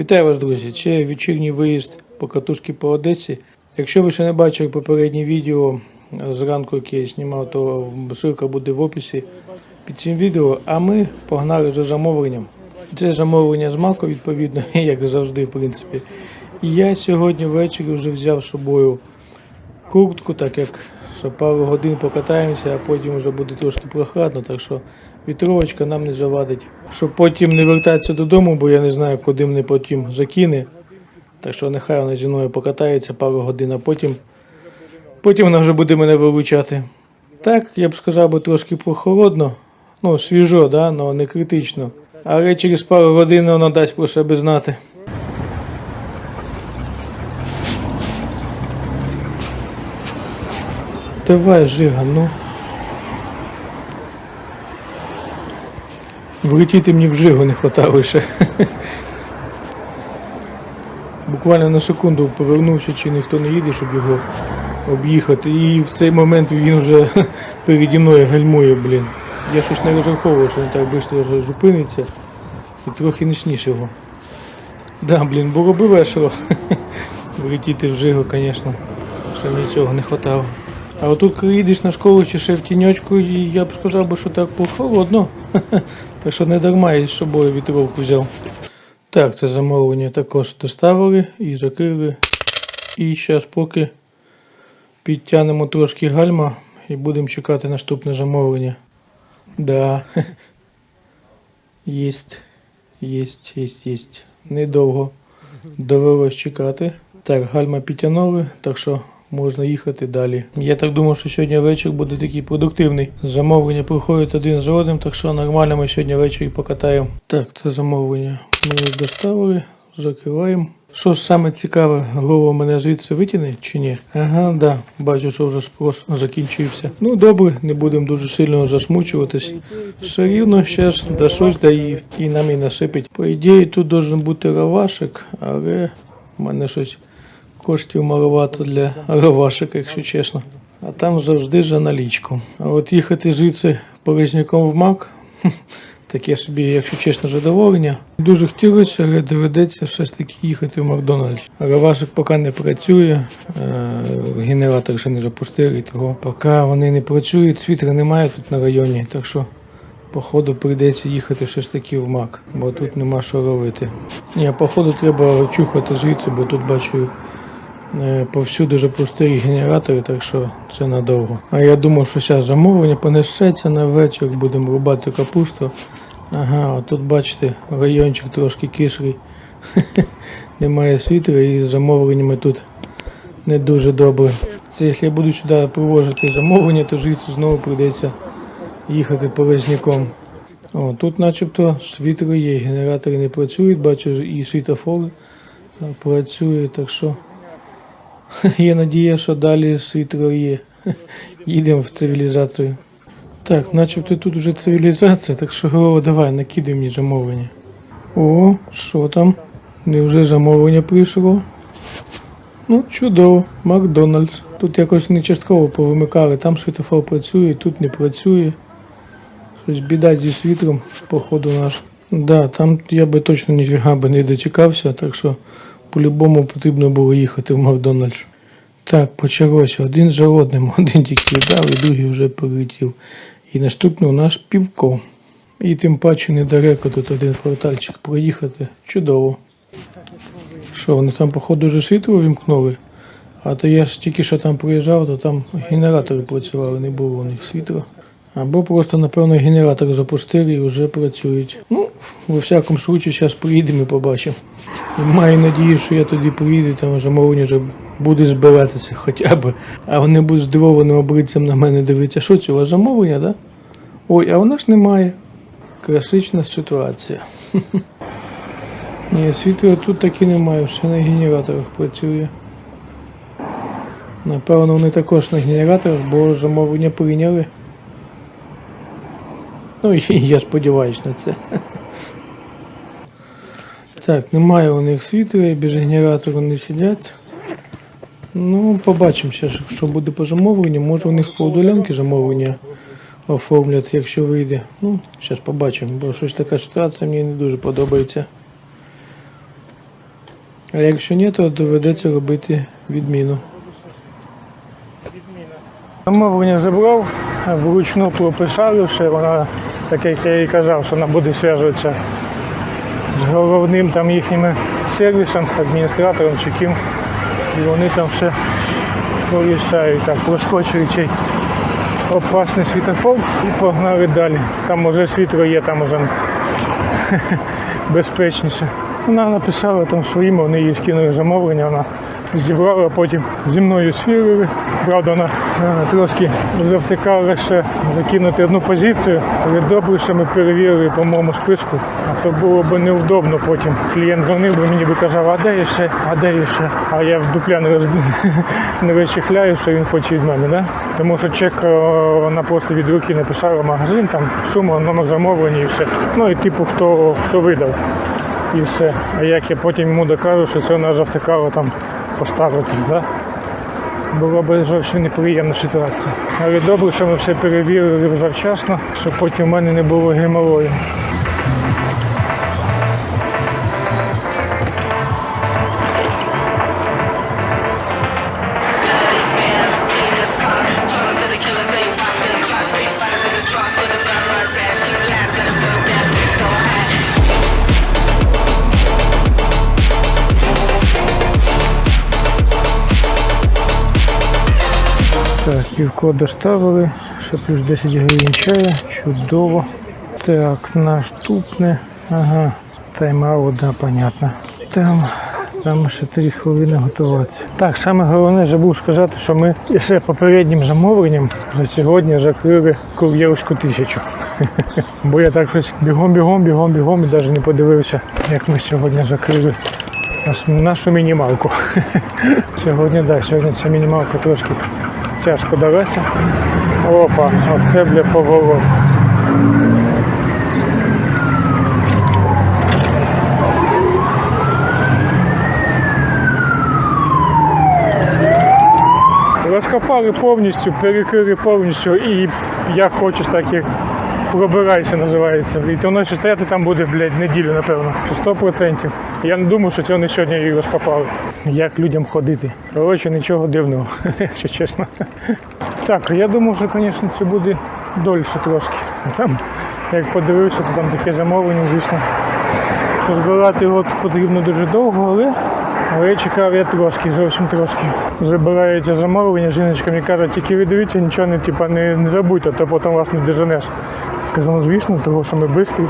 Вітаю вас, друзі! Це вечірній виїзд по катушки по Одесі. Якщо ви ще не бачили попереднє відео е, зранку, яке я знімав, то ссылка буде в описі під цим відео. А ми погнали за замовленням. Це замовлення з Мако, відповідно, як завжди, в принципі. І я сьогодні ввечері вже взяв з собою куртку, так як що пару годин покатаємося, а потім вже буде трошки прохладно, так що вітровочка нам не завадить. Щоб потім не вертатися додому, бо я не знаю, куди мене потім закине. Так що нехай вона зі мною покатається пару годин, а потім, потім вона вже буде мене виручати. Так, я б сказав би трошки прохолодно, ну, свіжо, да, але не критично. Але через пару годин вона дасть про себе знати. Давай, Жига, ну. Влетіти мені в жигу не хватало ще. Буквально на секунду повернувся, чи ніхто не їде, щоб його об'їхати. І в цей момент він вже переді мною гальмує, блін. Я щось не розраховував, що він так швидко вже зупиниться і трохи нічніше його. Да, блін, було би весело. Влетіти в жигу, звісно. Ще мені цього не хватало. А отут, коли їдеш на школу чи ще в тіньочку, і я б сказав, що так прохолодно. Так що не дарма я з собою вітровку взяв. Так, це замовлення також доставили і закрили. І зараз поки підтягнемо трошки гальма і будемо чекати наступне замовлення. Да. Єсть. Єсть, єсть, єсть. Недовго довелось чекати. Так, гальма підтягнули, так що можна їхати далі. Я так думав, що сьогодні вечір буде такий продуктивний. Замовлення приходять один за одним, так що нормально ми сьогодні ввечері покатаємо. Так, це замовлення ми доставили, закриваємо. Що ж саме цікаве, голова мене звідси витягне чи ні? Ага, да, бачу, що вже спрос закінчився. Ну добре, не будемо дуже сильно засмучуватись. Все рівно ще ж да щось да і, і нам і насипить. По ідеї тут должен бути равашик, але в мене щось коштів маловато для равашика, якщо чесно. А там завжди за налічку. А от їхати звідси порожняком в мак, таке собі, якщо чесно, задоволення. Дуже хотілося, але доведеться все ж таки їхати в Макдональдс. Равашик поки не працює, е, генератор ще не запустили, і того поки вони не працюють, світла немає тут на районі, так що. Походу прийдеться їхати все ж таки в МАК, бо тут нема що робити. Ні, походу треба чухати звідси, бо тут бачу повсюди вже пусті генератори, так що це надовго. А я думав, що зараз замовлення понесеться на вечір, будемо рубати капусту. Ага, от тут бачите, райончик трошки кислий. Немає світла і з замовленнями тут не дуже добре. Це якщо я буду сюди привозити замовлення, то звідси знову прийдеться їхати повезняком. О, тут начебто світло є, генератори не працюють, бачу і світофор е, працює, так що є надія, що далі світло є. Їдемо в цивілізацію. Так, начебто тут вже цивілізація, так що голова, давай, накидай мені замовлення. О, що там? Невже замовлення прийшло? Ну, чудово, Макдональдс. Тут якось не частково повимикали, там світофор працює, тут не працює. Щось біда зі світлом, походу наш. Да, там я би точно ніфіга би не дочекався, так що по-любому потрібно було їхати в Макдональдс. Так, почалося один за одним, один тільки віддав, і другий вже прилетів. І наступний у нас півко. І тим паче недалеко тут один квартальчик проїхати. Чудово. Що, вони там, походу, вже світло вімкнули? А то я ж тільки що там приїжджав, то там генератори працювали, не було у них світла. Або просто, напевно, генератор запустили і вже працюють. Ну, во всякому случаю, зараз приїдемо і побачимо. І маю надію, що я тоді приїду, там замовлення вже буде збиратися хоча б. А вони будуть здивованим обличчям на мене дивитися. Що у вас замовлення? Да? Ой, а у нас немає. Класична ситуація. Ні, світла тут таки немає, все на генераторах працює. Напевно, вони також на генераторах, бо замовлення прийняли. Ну, я сподіваюся на це. Так, немає у них світла, і без генератора не сидять. Ну, побачимо ще, що буде по замовленню. Може у них по удолянки замовлення оформлять, якщо вийде. Ну, зараз побачимо, бо щось така ситуація мені не дуже подобається. А якщо ні, то доведеться робити відміну. Замовлення забрав, вручну прописали, що вона, так як я і казав, що вона буде зв'язуватися з головним там їхнім сервісом, адміністратором чи ким. І вони там ще порішають, так, проскочують цей опасний світофор і погнали далі. Там вже світло є, там вже безпечніше. Вона написала там своїм, вони їй скинули замовлення, вона зібрала, потім зі мною свірили. Правда, вона е, трошки завтикала ще закинути одну позицію, але добре, що ми перевірили по моєму списку, а то було б неудобно потім. Клієнт дзвонив би мені би казав, а де є ще, а де є ще. А я в дупля не, роз... не розчехляю, що він хоче від мене, да? Тому що чек е, вона просто від руки написала магазин, там сума, номер замовлення і все. Ну і типу, хто, хто видав і все. А як я потім йому докажу, що це вона завтикала там поставити, да? Була б зовсім неприємна ситуація. Але добре, що ми все перевірили завчасно, щоб потім в мене не було геморою. Півко доставили, ще плюс 10 гривень чаю, чудово. Так, наступне. Ага, тайм-аут, да, понятно. Там, там ще 3 хвилини готуватися. Так, саме головне, забув сказати, що ми ще попереднім замовленням за сьогодні закрили кур'єрську тисячу. Бо я так щось бігом, бігом, бігом, і навіть не подивився, як ми сьогодні закрили нашу мінімалку. Сьогодні, так, сьогодні ця мінімалка трошки тяжко далася. Опа, оце для поворот. Розкопали повністю, перекрили повністю і як хочеш, так і пробирайся, називається. І воно ще стояти там буде, блядь, неділю, напевно. Сто процентів. Я не думаю, що це вони сьогодні її розкопали. Як людям ходити. Коротше, нічого дивного, якщо чесно. Так, я думаю, що, звісно, це буде дольше трошки. Там, як подивився, то там таке замовлення, звісно. Збирати його потрібно дуже довго, але, але я чекав я трошки, зовсім трошки. Забираю ці замовлення, жіночка мені каже, тільки ви дивіться, нічого не, типа, не, не забудьте, то потім вас не доженеш. Кажу, ну звісно, того, що ми швидкі.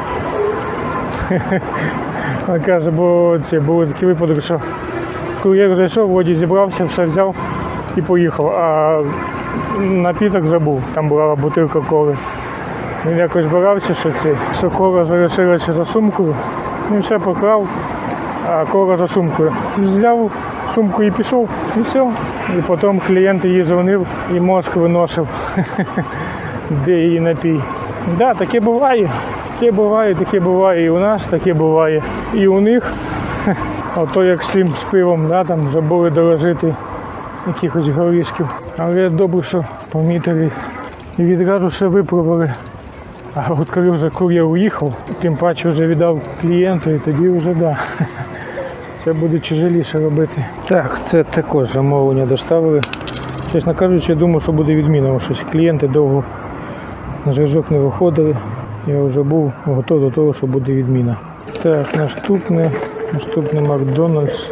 Вона каже, бо це були такі випадки, що кур'єр зайшов, воді зібрався, все взяв і поїхав. А напіток забув, там була бутилка коли. Він якось борався, що це, що кола залишилася за сумкою. Він все поклав, а за сумкою. Взяв сумку і пішов, і все. І потім клієнт її дзвонив і мозк виносив, де її напій. Так, да, таке буває. Таке буває, таке буває і у нас, таке буває і у них. Ото як з цим з пивом, да, там забули доложити якихось горішків. Але добре, що помітили і відразу ще виправили. А от коли вже кур'єр уїхав, тим паче вже віддав клієнту і тоді вже да. Це буде тяжеліше робити. Так, це також замовлення доставили. Чесно кажучи, я думав, що буде відміна, щось клієнти довго на зв'язок не виходили. Я вже був готовий до того, що буде відміна. Так, наступне, наступне Макдональдс.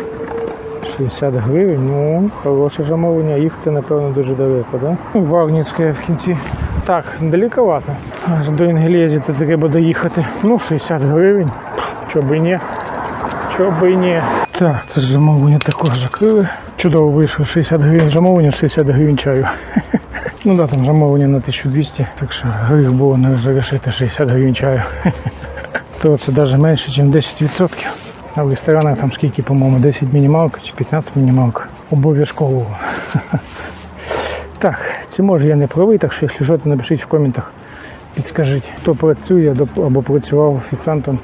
60 гривень, ну, хороше замовлення. Їхати, напевно, дуже далеко, да? Ну, Вагнівське в кінці. Так, далековато. Аж до Інгелезі то треба доїхати. Ну, 60 гривень. Чо би ні. Чо би і ні. Так, це ж замовлення також закрили. Чудово вийшло 60 гривень замовлення, 60 гривень чаю. Ну да, там замовлення на 1200, так що гріх було не залишити 60 гривень чаю. То це навіть менше, ніж 10%. А в ресторанах там скільки, по-моєму, 10 мінімалка чи 15 мінімалка. Обов'язково. Так, це може я не правий, так що якщо що, то напишіть в коментах. Підскажіть, хто працює або- працював офіціантом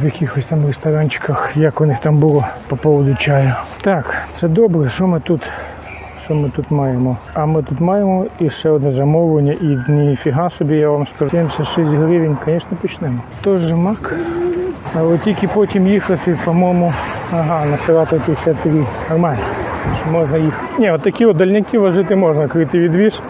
в якихось там ресторанчиках, як у них там було по поводу чаю. Так, це добре. Що ми тут? Що ми тут маємо? А ми тут маємо і ще одне замовлення, і ніфіга собі, я вам скажу. 76 гривень, звісно, почнемо. Тож мак. Але тільки потім їхати, по-моєму, Ага, на Саратов 53. Нормально. Що можна їх. Ні, от такі от дальняки возити можна, коли ти відвіз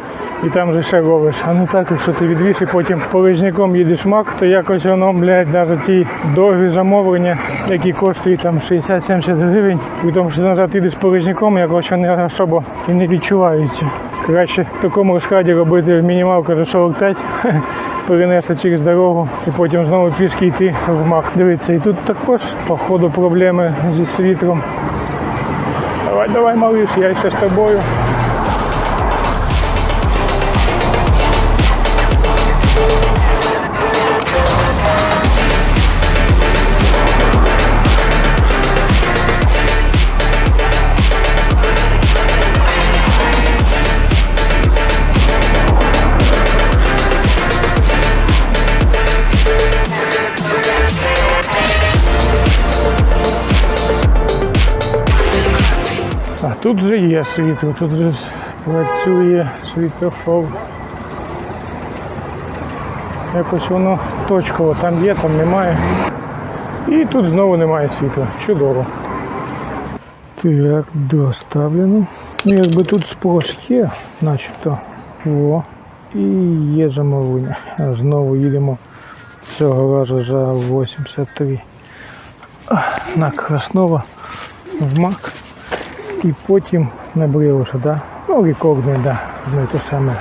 і там же ще робиш. А не так, якщо ти відвіз і потім полижняком їдеш мак, то якось воно, блядь, навіть ті довгі замовлення, які коштують там 60-70 гривень, при тому, що назад їдеш полижняком, якось вони особо і не відчуваються. Краще в такому розкладі робити мінімалка за 45, перенести через дорогу і потім знову пішки йти в мак. Дивіться, і тут також, походу, проблеми зі світлом. Давай, давай, малыш, я ще з тобою. Тут вже є світло, тут вже працює світлофор. Якось воно точково, там є, там немає. І тут знову немає світла. Чудово. Так, доставлено. Ну, якби тут спрос є, начебто. О. І є замовлення. Знову їдемо цього разу за 83 на Краснова в МАК і потім на Брилуша, да? Ну, рекордне, да, одно і те саме.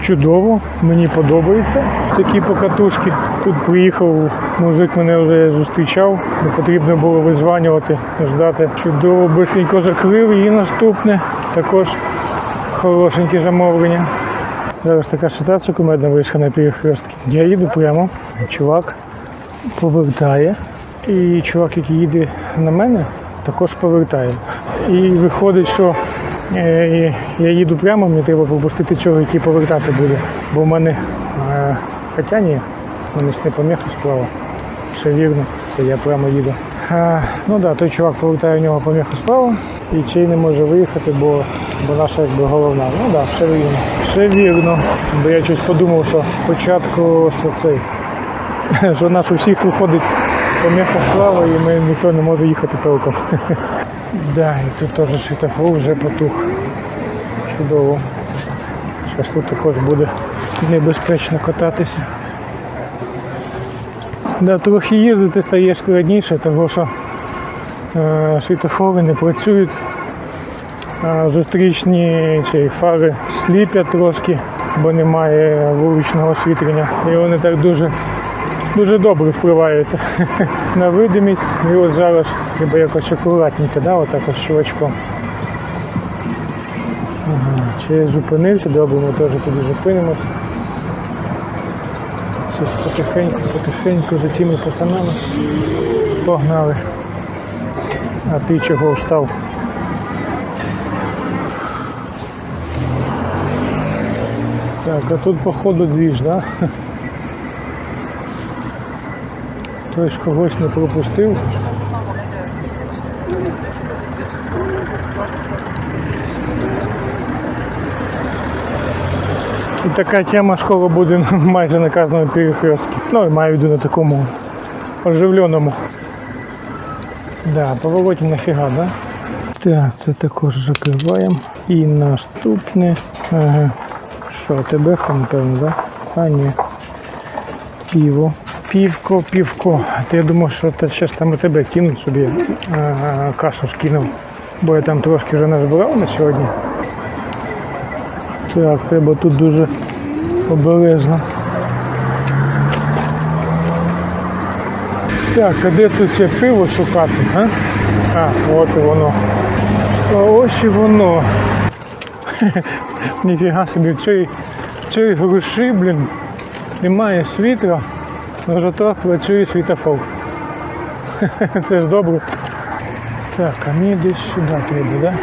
Чудово, мені подобається такі покатушки. Тут приїхав мужик, мене вже зустрічав, не потрібно було визванювати, ждати. Чудово, бистренько закрив і наступне також хорошеньке замовлення. Зараз така ситуація кумедна вийшла на перехрестки. Я їду прямо, чувак повертає. І чувак, який їде на мене, також повертає. І виходить, що е, я їду прямо, мені треба пропустити цього, який повертати буде. Бо в мене, е, хоча ні, мене ж не поміха справа. Все вірно, це я прямо їду. Е, ну да, той чувак повертає в нього поміху справа, і цей не може виїхати, бо, бо наша якби головна. Ну да, все вірно. Все вірно. Бо я щось подумав, що спочатку що цей що у нас у всіх виходить поміха справа і ми ніхто не може їхати толком. Да, і тут теж світофор вже потух. Чудово. Зараз тут також буде небезпечно кататися. Да, трохи їздити стає складніше, тому що е, світофори не працюють. А зустрічні ці фари сліпять трошки, бо немає вуличного освітлення. І вони так дуже дуже добре впливають на видимість. І от зараз треба якось акуратненько, да, отак чувачком. Ага, чи я зупинився, добре, ми теж тоді зупинимось. Потихеньку, потихеньку за тими пацанами погнали. А ти чого встав? Так, а тут походу двіж, да? Хтось когось не пропустив. І така тема скоро буде майже на кожному перехрестку. Ну, і маю виду на такому оживленому. Да, поворотим нафіга, да? Так, це також закриваємо. І наступне. Ага. Що, тебе напевно, да? А ні. Пиво. Півко, півко. А то я думав, що це зараз там у тебе кинуть собі а, кашу скинув. Бо я там трошки вже назбирав на сьогодні. Так, треба тут дуже обережно. Так, а де тут це пиво шукати, а? А, от і воно. А ось і воно. Ніфіга собі, в цій, в цій груші, блін, немає світла, але зато працює світофор. Це ж добре. Так, а мені десь сюди треба, так? Да?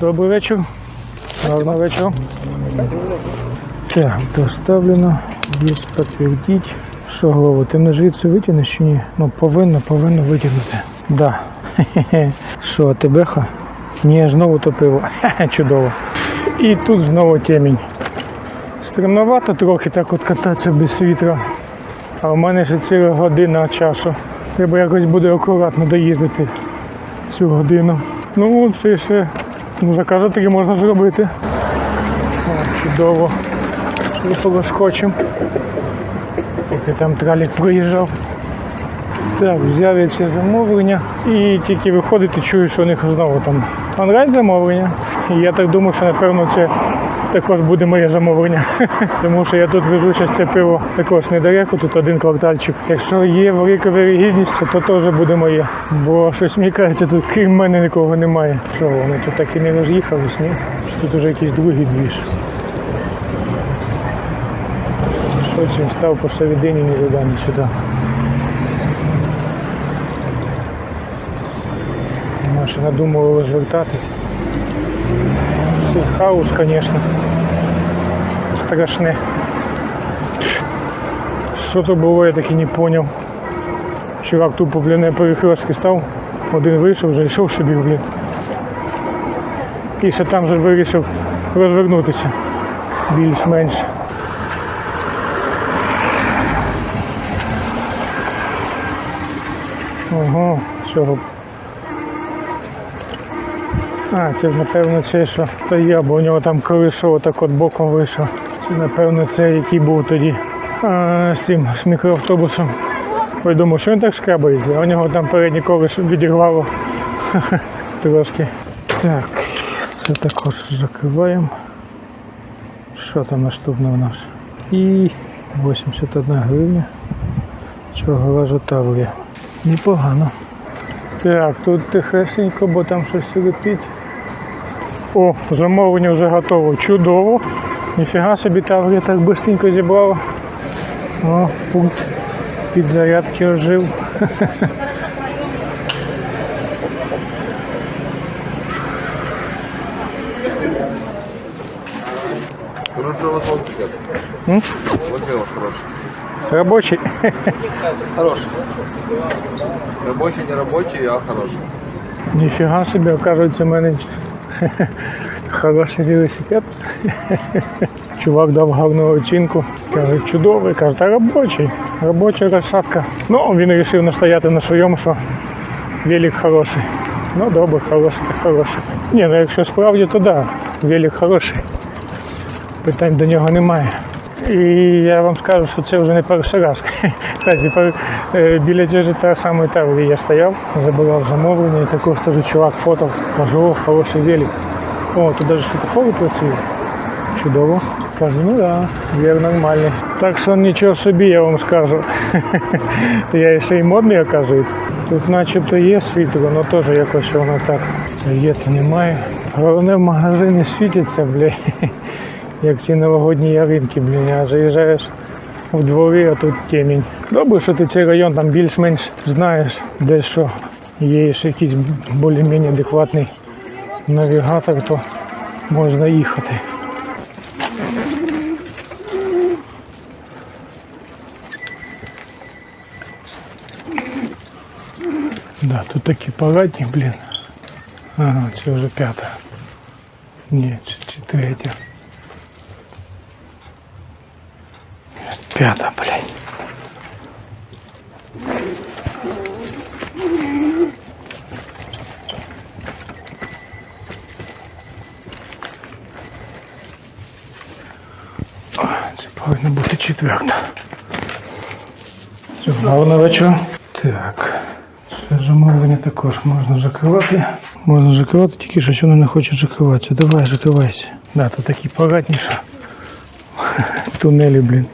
Добрий вечір. Гарного вечора. Так, доставлено. Є підтвердіть. Що голову, ти мене звідси витягнеш чи ні? Ну повинно, повинно витягнути. Да. Що, а тебеха? Ні, знову то пиво. Чудово. І тут знову темінь. Стремновато трохи так от кататися без світла. А в мене ще ціла година часу. Треба якось буде акуратно доїздити цю годину. Ну, це ще ну, закази таки можна зробити. О, чудово. Полоскочим. Поки там тралік приїжджав. Так, взяв я це замовлення і тільки виходити чую, що у них знову там онлайн замовлення. І я так думаю, що напевно це також буде моє замовлення. Тому що я тут везу зараз це пиво також недалеко, тут один квартальчик. Якщо є велика вирогідність, то теж буде моє. Бо щось мені кажеться, тут крім мене нікого немає. Що вони тут так і не роз'їхались, ні? Тут вже якийсь другий двіж. Що цим став ні туди, ні сюди. Може надумували розвертатись. Хаос, звісно. Страшне. Що то було, я так і не зрозумів. Чувак тупо, блін, на перехрестки став, один вийшов, вже йшов собі, блін. І ще там же вирішив розвернутися більш-менш. Ого, цього а, це напевно це, що то я, бо у нього там колесо отак от боком вийшов. Це напевно це, який був тоді а, з цим з мікроавтобусом. Ой, думаю, що він так шкрябається, а у нього там переднє колесо відірвало трошки. Так, це також закриваємо. Що там наступне у нас? І 81 гривня. Чого лажу Таврія. Непогано. Так, тут тихесенько, бо там щось летить. О, замовлення вже готово. Чудово. Ніфіга собі Таврія так быстренько зібрала. О, пункт підзарядки ожив. М? Лончик у вас хороший. Робочий. Хороший. Рабочий, не рабочий, а хороший. Ніфіга собі, оказується, у мене хороший велосипед. Чувак дав гарну оцінку. Каже, чудовий, каже, та робочий, робоча розсадка. Ну, він вирішив настояти на своєму, що велик хороший. Ну добре, хороший, так хороший. Ні, ну якщо справді, то да, велик хороший. Питань до нього немає. І я вам скажу, що це вже не перший раз. Кстати, пер- е, біля цієї та самої таврії я стояв, забирав замовлення, і також теж чувак фото, кажу, о, хороший велик. О, тут навіть світофори працюють. Чудово. Кажу, ну да, вір нормальний. Так що нічого собі, я вам скажу. я ще й модний, оказується. Тут начебто є світло, але теж якось воно так. Це є, то немає. Головне в магазини світяться, бля. Як ці новогодні яринки, блін, а заїжджаєш в дворі, а тут темінь. Добре, що ти цей район там більш-менш знаєш, де що є ще якийсь більш-менш адекватний навігатор, то можна їхати. Да, тут такі парадні, блін. Ага, це вже п'ята. Ні, це третя. П'ята, блядь. Це повинна бути четверта. Все, гарного вечора. Так. Це замовлення також можна закривати. Можна закривати, тільки щось воно не хоче закриватися. Давай, закривайся. Да, то такі порадніше. Тунелі, блін.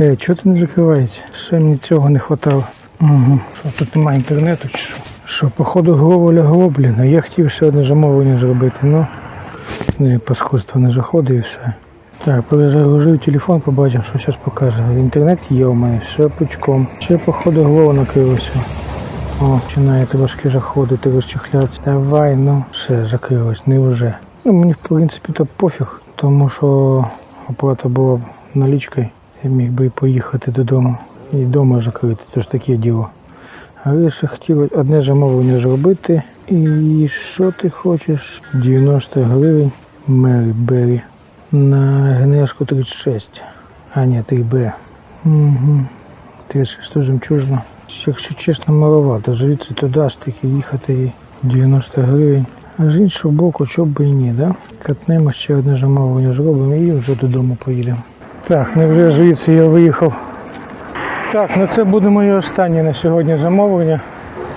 Е, чого ти не закривається? Ще мені цього не хватало. Угу. Що, тут немає інтернету чи що? Що, походу голову лягло, блін, а я хотів ще одне замовлення зробити, ну. Ну паскудство не заходить і все. Так, перезагрузив телефон, побачив, що зараз покаже. Інтернет є у мене, все пучком. Ще походу голову накрилося. О, починає трошки заходити, розчехлятися. Давай, ну, все, закрилось, не вже. Ну, мені, в принципі, то пофіг, тому що оплата була налічкою. Я міг би поїхати додому і вдома закрити, тож таке діло. Але ще хотів одне замовлення зробити. І що ти хочеш? 90 гривень Мері Беррі на ГНС 36. А ні, 3Б. Угу. 36 жемчужина. Якщо чесно, маловато. Звідси туди аж таки їхати і 90 гривень. А з іншого боку, чоб би і ні, да? Катнемо ще одне замовлення зробимо і вже додому поїдемо. Так, невже звідси я виїхав. Так, ну це буде моє останнє на сьогодні замовлення.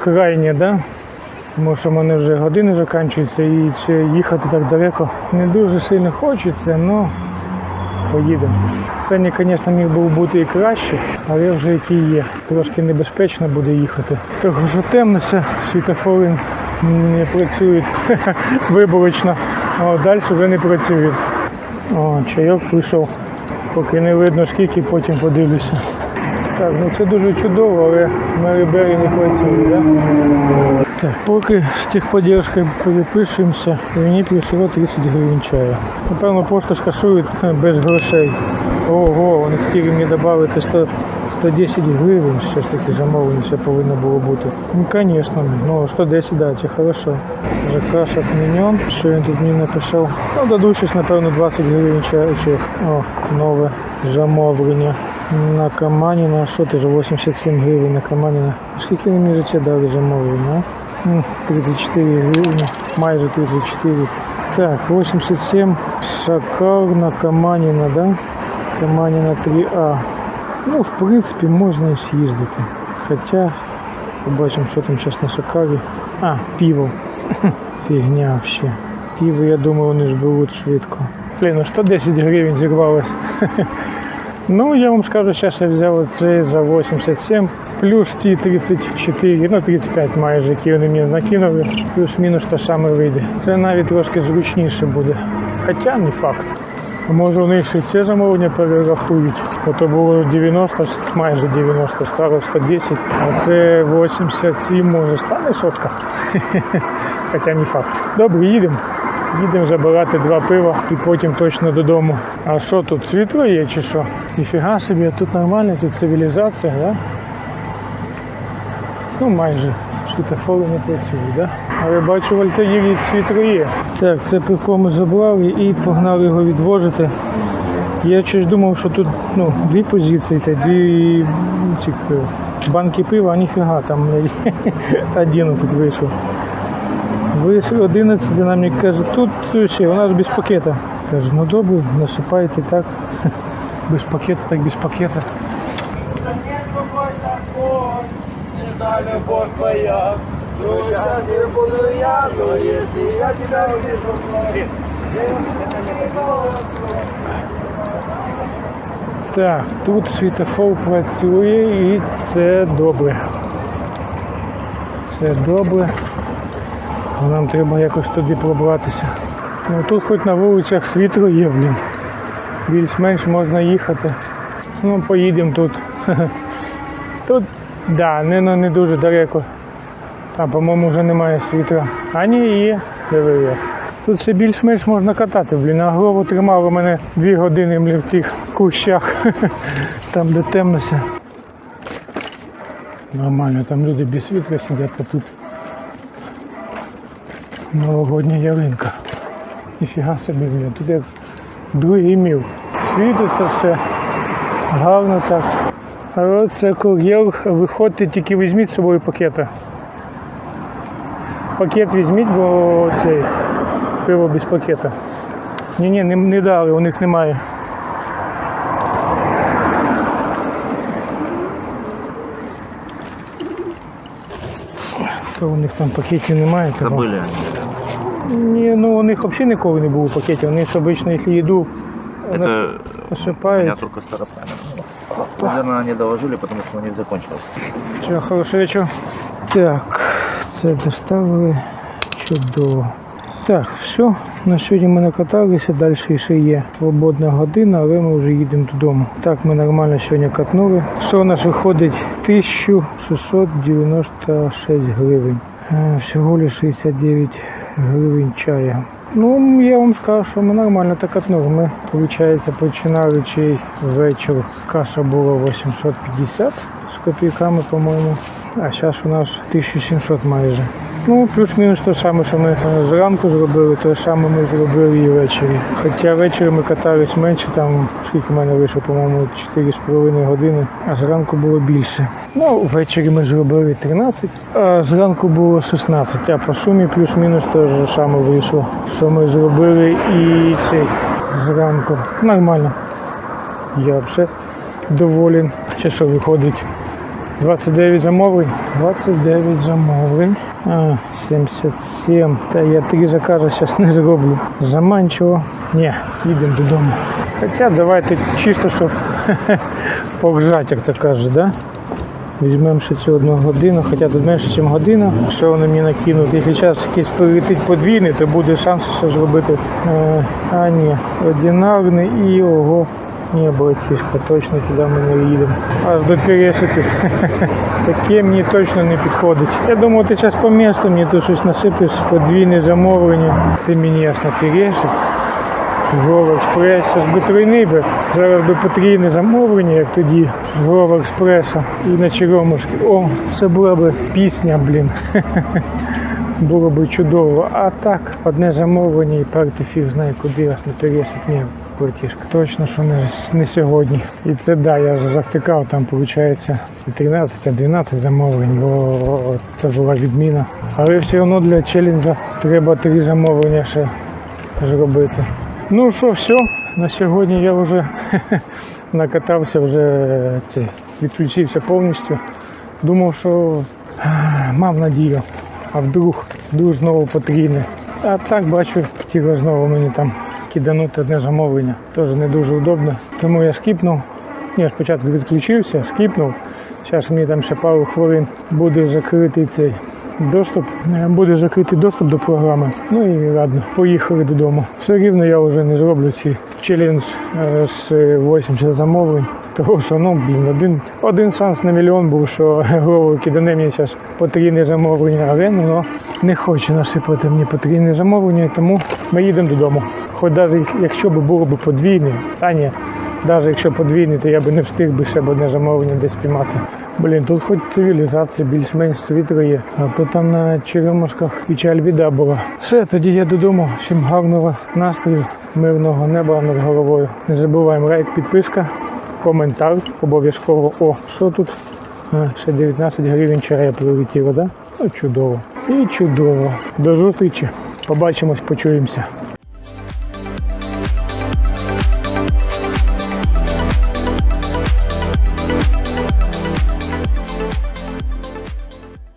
Крайнє, да? Тому що в мене вже години закінчуються і ще їхати так далеко не дуже сильно хочеться, але поїдемо. Сьогодні, звісно, міг би бути і краще, але вже який є. Трошки небезпечно буде їхати. Трохи що темнося, світофори не працюють виборочно, а далі вже не працюють. О, чайок прийшов. Поки не видно скільки, потім подивлюся. Так, ну це дуже чудово, але на Рибері не працює, да? Так, поки з техподдержкою перепишемося, мені прийшло 30 гривень чаю. Напевно, пошта скасують е, без грошей. Ого, вони хотіли мені додати 100, 110 гривень, ще ж таки замовлення ще повинно було бути. Ну, звісно, ну 110, да, це хорошо. Заказ отменен. Що він тут мені написав? Ну, дадуть щось, напевно, 20 гривень чаю. чи- О, нове замовлення. На Каманіна, що ти ж 87 гривень на Каманіна. Скільки ви мені за це дали замовлення? а? М, 34 гривні, майже 34. Так, 87 Шакал на Каманіна, да? Каманіна 3А. Ну, в принципі, можна і з'їздити. Хоча, побачимо, що там зараз на Шакалі. А, пиво. Фігня вообще. Пиво, я думаю, вони ж беруть швидко. Блін, ну 110 гривень зірвалось. Ну, я вам скажу, зараз я взяв цей за 87, плюс ті 34, ну 35 майже, які вони мені накинули, плюс-мінус те саме вийде. Це навіть трошки зручніше буде. Хоча не факт. Може у них ще це замовлення перерахують. Ото було 90, майже 90, стало 110, а це 87 може стане сотка. Хоча не факт. Добре, їдемо. Їдемо забирати два пива і потім точно додому. А що тут, світло є чи що? Ніфіга собі, тут нормально, тут цивілізація, да? Ну майже. Світофори не працюють, да? Але бачу, в Альтаїрі світло є. Так, це пивко ми забрали і погнали його відвозити. Я щось думав, що тут ну, дві позиції та дві цих е, банки пива, а ніфіга, там блядь, 11 вийшло. Вийшли 11, динамік каже, тут ще вона ж без пакета. Каже, ну добре, насипайте так. Без пакета, так без пакета. Так, тут світофор працює і це добре. Це добре. Нам треба якось туди пробратися. Ну тут хоч на вулицях світло є, блін. Більш-менш можна їхати. Ну, поїдемо тут. Тут, да, не, ну, не дуже далеко. Там, по-моєму, вже немає світла. А ні, є. Диви як. Тут ще більш-менш можна катати, блін. А голову тримало мене дві години блін, в тих кущах. Там, де темнося. Нормально, там люди без світла сидять, а тут новогодня ялинка. Ніфіга собі, блін. Тут як другий міл. Світиться все. Гарно так. А оце кур'єр, виходьте, тільки візьміть з собою пакети. Пакет візьміть, бо цей пиво без пакета. Ні, ні, не, не дали, у них немає. То у них там пакетів немає. того. Забыли они. Ні, ну у них взагалі ніколи не було пакетів. Вони ж обично, якщо їду Это насипають. только старопамять. Наверное, они доложили, потому что у них закончилось. Все, хорошого вечора. Так, це доставили чудово. Так, все. На сьогодні ми накаталися, далі ще є свободна година, але ми вже їдемо додому. Так, ми нормально сьогодні катнули. Що у нас виходить? 1696 гривень. Е, Всього лише 69 гривень чая. Ну, я вам скажу, що ми нормально так катнули. Ми, виходить, починаючи вечір, каша була 850 з копійками, по-моєму. А зараз у нас 1700 майже. Ну, плюс-мінус те саме, що ми е, зранку зробили, те саме ми зробили і ввечері. Хоча ввечері ми катались менше, там скільки в мене вийшло, по-моєму, 4,5 години, а зранку було більше. Ну, ввечері ми зробили 13, а зранку було 16, а по сумі плюс-мінус те ж саме вийшло, що ми зробили і цей зранку. Нормально. Я взагалі доволен. Що виходить? 29 замовлень. 29 замовлень. А, 77. Та я три закази зараз не зроблю. Заманчиво. Ні, їдемо додому. Хоча давайте чисто, щоб погжати, як то кажуть, да? Візьмемо ще цю одну годину, хоча тут менше, ніж година. Що вони мені накинуть? Якщо зараз якийсь прилетить подвійний, то буде шанс ще зробити. Е, а ні, одинарний і ого. Ні, братішка, точно туди ми не їдемо. Аж до пересити. Таке мені точно не підходить. Я думаю, ти зараз по місту мені тут щось насипиш, подвійне замовлення. Ти мені ясно пересить. Грова Експрес, зараз би тройний би, зараз би потрійне замовлення, як тоді з Грова Експреса і на Черемушки. О, це була би пісня, блін. Було б чудово. А так, одне замовлення і перти знає куди аж не пересить. Ні, братішка. Точно, що не, не сьогодні. І це да, я ж завтикав, там виходить 13, а 12 замовлень, бо це була відміна. Але все одно для челенджа треба три замовлення ще зробити. Ну що, все, на сьогодні я вже накатався, вже це, відключився повністю. Думав, що мав надію, а вдруг, вдруг знову потрібне. А так бачу, хотіло знову мені там киданути одне замовлення. Теж не дуже удобно. Тому я скіпнув. Я спочатку відключився, скіпнув. Зараз мені там ще пару хвилин буде закритий цей доступ. Е, Буде закритий доступ до програми. Ну і ладно, поїхали додому. Все рівно я вже не зроблю ці челендж е, з 80 замовлень. Тому що ну, блін, один, один шанс на мільйон був, що голову кидане мені зараз потрійне замовлення, але воно не хоче насипати мені потрійне замовлення, тому ми їдемо додому. Хоч навіть якщо б було б подвійне, та ні, навіть якщо подвійний, то я б не встиг би ще б одне замовлення десь піймати. Блін, тут хоч цивілізація більш-менш світла є, а то там на черемушках печаль біда була. Все, тоді я додому. Всім гарного настрою, мирного неба над головою. Не забуваємо лайк, підписка, коментар обов'язково. О, що тут? Ще 19 гривень чая прилетіло, да? Ну чудово. І чудово. До зустрічі. Побачимось, почуємося.